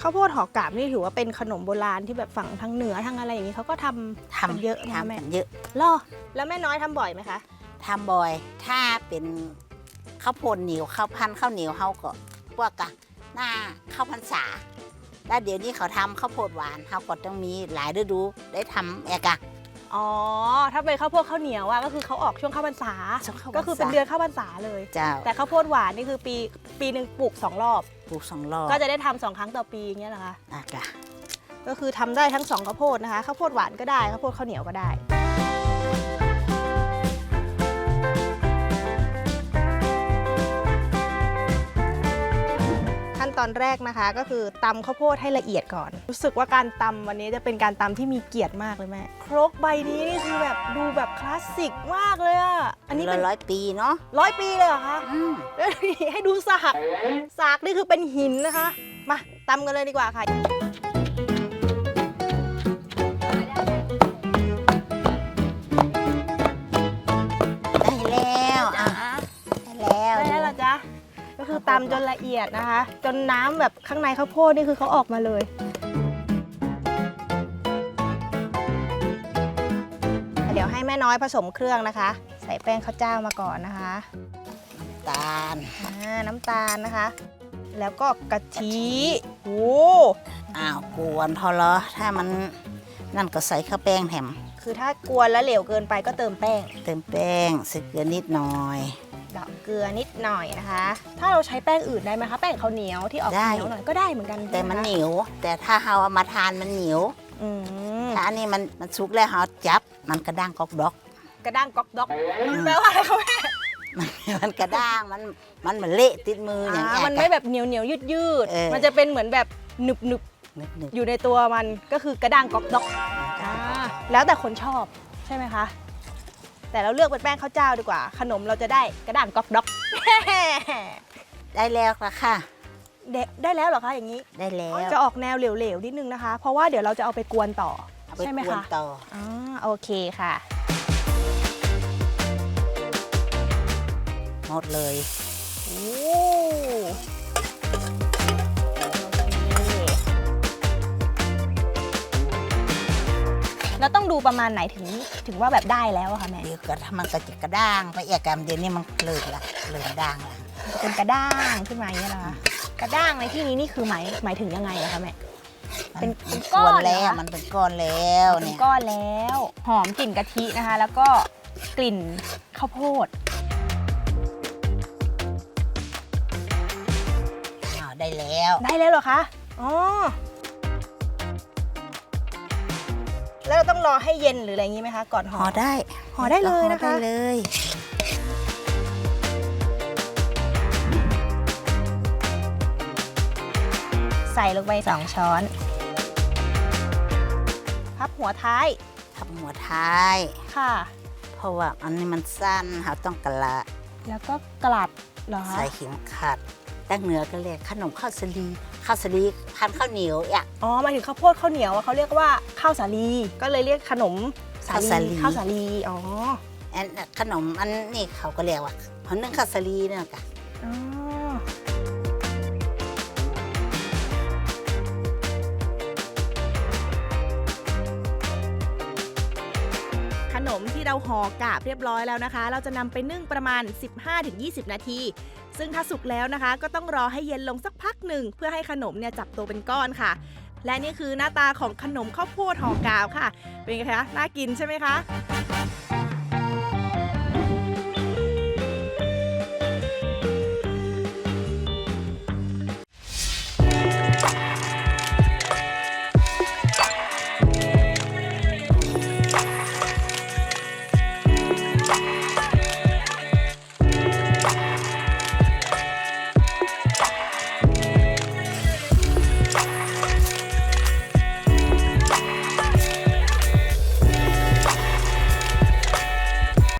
ข้าวโพดหอกาบนี่ถือว่าเป็นขนมโบราณที่แบบฝั่งทางเหนือทางอะไรอย่างนี้เขาก็ทำทำกันเยอะนะทำแม่กันเยอะล่อแล้วแม่น้อยทำบ่อยไหมคะทำบ่อย ถ้าเป็นข้าวโพดเหนียวข้าวพันธุ์ข้าวเหนียวเขาก็พวกกะหน้าข้าวพรรษาแล้วเดี๋ยวนี้เขาทำข้าวโพดหวานเขาก็ต้องมีหลายฤดูได้ทำแอกะ อ๋อ ถ้าเป็นข้าวโพดข้าวเหนียวอะก็คือเขาออกช่วงข้าวพรรษา ช่วงข้าวพรรษา ก็คือเป็นเดือนข้าวพรรษาเลย เจ้าแต่ข้าวโพดหวานนี่คือปีปีหนึ่งปลูกสองรอบ ปลูกสองรอบก็จะได้ทำสองครั้งต่อปีอย่างเงี้ยเหรอคะอากะ ก็คือทำได้ทั้งสองข้าวโพดนะคะ ข้าวโพดหวานก็ได้ ข้าวโพดข้าวเหนียวก็ได้ ตอนแรกนะคะ ก็คือตำข้าวโพดให้ละเอียดก่อน รู้สึกว่าการตำวันนี้จะเป็นการตำที่มีเกียรติมากเลยแม่ครกใบนี้นี่คือแบบดูแบบคลาสสิกมากเลยอะอันนี้ร้อเป็ยนร้อยปีเนาะร้อยปีเลยเหรอคะอืมให้ดูสากสากนี่คือเป็นหินนะคะ มาตำกันเลยดีกว่าค่ะ จนละเอียดนะคะ จนน้ำแบบข้างในข้าวโพดนี่คือเขาออกมาเลย เดี๋ยวให้แม่น้อยผสมเครื่องนะคะ ใส่แป้งข้าวเจ้ามาก่อนนะคะตาลอ่าน้ำตาลนะคะ แล้วก็กะทิโอ้อ้าวกวนพอเหรอถ้ามันนั่นก็ใส่ข้าวแป้งแถมคือถ้ากวนแล้วเหลวเกินไปก็เติมแป้ง เติมแป้งใส่เกลือนิดหน่อย ดอกเกลือนิดหน่อยนะคะ ถ้าเราใช้แป้งอื่นได้ไหมคะ แป้งข้าวเหนียวที่ออกได้ เหนียวหน่อยก็ได้เหมือนกันแต่มันใช่เหไคะนียว แต่ถ้าเราเอามาทานมันเหนียวอืมถ้าอันนี้มันมันสุกแล้วเราจับ มันกระด้างกอกดอก กระด้างก๊อกด็อกแปลว่าอะไรคะแม่มันกระด้างมันมันเหมือนเละติดมืออย่างอ่าเงี้ยมันไม่แบบเหนียวเหนียวยืดยืดๆเออ มันจะเป็นเหมือนแบบหนึบหนึบนึกนึกๆอยู่ในตัวมันก็คือกระด้างก๊อกด็อกอ่าแล้วแต่คนชอบใช่ไหมคะ แต่เราเลือกเป็นแป้งข้าวเจ้าดีกว่า ขนมเราจะได้กระด้างก๊อกด็อก ได้แล้วละค่ะ เด็ได้แล้วเหรอคะอย่างนี้ได้แล้วจะออกแนวเหลวๆนิดนึงนะคะ เพราะว่าเดี๋ยวเราจะเอาไปกวนต่อเอาไปใช่ไหมกวนคะต่อ อ่าโอเคค่ะ หมดเลย โอ้ แล้วต้องดูประมาณไหนถึงถึงว่าแบบได้แล้วอะคะแม่เดี๋ยวก็ถ้ามันก็จะกระด้างไปเอกกรรมเดี๋ยวนี้มันเลิกละเลิกด่างละเป็นกระด้างขึ้นมาอย่างเงี้ยเหรอคะกระด้างในที่นี้นี่คือหมายหมายถึงยังไงอะคะแม่ เป็นมันก้อนกวนแล้วเหรอคะมันเป็นก้อนแล้วเป็นเนี่ยก้อนแล้ว หอมกลิ่นกะทินะคะ แล้วก็กลิ่นข้าวโพด อ้าวได้แล้ว ได้แล้วเหรอคะ อ๋อ แล้วเราต้องรอให้เย็นหรืออะไรอย่างงี้ไหมคะก่อนห่ห่ออได้ห่อได้เลยนะคะ ห่อได้เลยใส่ลงไปสองช้อนพับหัวท้ายทำหัวท้าย ค่ะ เพราะว่าอันนี้มันสั้นเราต้องกะละ แล้วก็กลัดเหรอคะใส่เข็มขัดตั้งเหนือก็เรียกขนมข้าวสลี ข้าวสลีพันข้าวเหนียวอะอ๋อหมายถึงข้าวโพดข้าวเหนียวอะเขาเรียกว่าข้าวสาลีก็เลยเรียกขนมสาลีข้าวสาลีอ๋ออันขนมอันนี้เขาก็เรียกว่าเขานึ่งข้าวสลีเนี่ยกะอ๋อ นมที่เราห่อกาบเรียบร้อยแล้วนะคะ เราจะนำไปนึ่งประมาณ 15-20 นาที ซึ่งถ้าสุกแล้วนะคะ ก็ต้องรอให้เย็นลงสักพักหนึ่งเพื่อให้ขนมเนี่ยจับตัวเป็นก้อนค่ะ และนี่คือหน้าตาของขนมข้าวโพดห่อกาวค่ะ เป็นไงคะ น่ากินใช่ไหมคะ